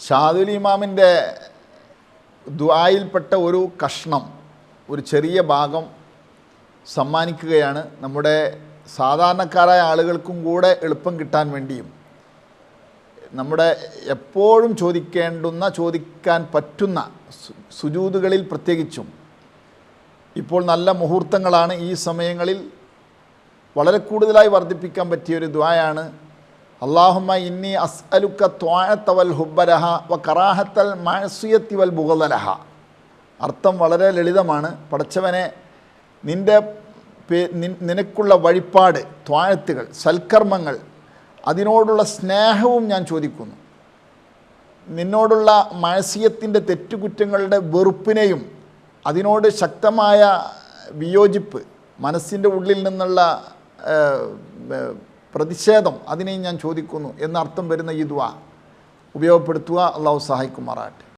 ഷാദുൽ ഇമാമിന്റെ ദ്വായിൽപ്പെട്ട ഒരു കഷ്ണം ഒരു ചെറിയ ഭാഗം സമ്മാനിക്കുകയാണ് നമ്മുടെ സാധാരണക്കാരായ ആളുകൾക്കും കൂടെ എളുപ്പം കിട്ടാൻ വേണ്ടിയും. നമ്മുടെ എപ്പോഴും ചോദിക്കേണ്ടുന്ന ചോദിക്കാൻ പറ്റുന്ന സുജൂതുകളിൽ പ്രത്യേകിച്ചും ഇപ്പോൾ നല്ല മുഹൂർത്തങ്ങളാണ് ഈ സമയങ്ങളിൽ വളരെ കൂടുതലായി വർദ്ധിപ്പിക്കാൻ പറ്റിയ ഒരു ദ്വായാണ് അള്ളാഹുമ്മ ഇന്നി അസ് അലുക്ക ത്വാഴത്തവൽ ഹുബ്ബരഹ വ കറാഹത്തൽ മാസിയത്തി വൽ ബുഗലഹ അർത്ഥം വളരെ ലളിതമാണ്. പടച്ചവനെ നിന്റെ നിനക്കുള്ള വഴിപ്പാട് ത്വാഴത്തുകൾ സൽക്കർമ്മങ്ങൾ അതിനോടുള്ള സ്നേഹവും ഞാൻ ചോദിക്കുന്നു. നിന്നോടുള്ള മാനസികത്തിന്റെ തെറ്റുകുറ്റങ്ങളുടെ വെറുപ്പിനെയും അതിനോട് ശക്തമായ വിയോജിപ്പ് മനസ്സിന്റെ ഉള്ളിൽ നിന്നുള്ള പ്രതിഷേധം. അതിനെയും ഞാൻ ചോദിക്കുന്നു. എന്നർത്ഥം വരുന്ന ഈ ദ്വാ ഉപയോഗപ്പെടുത്തുക. അള്ളാഹു സഹായിക്കുമാറാട്ടെ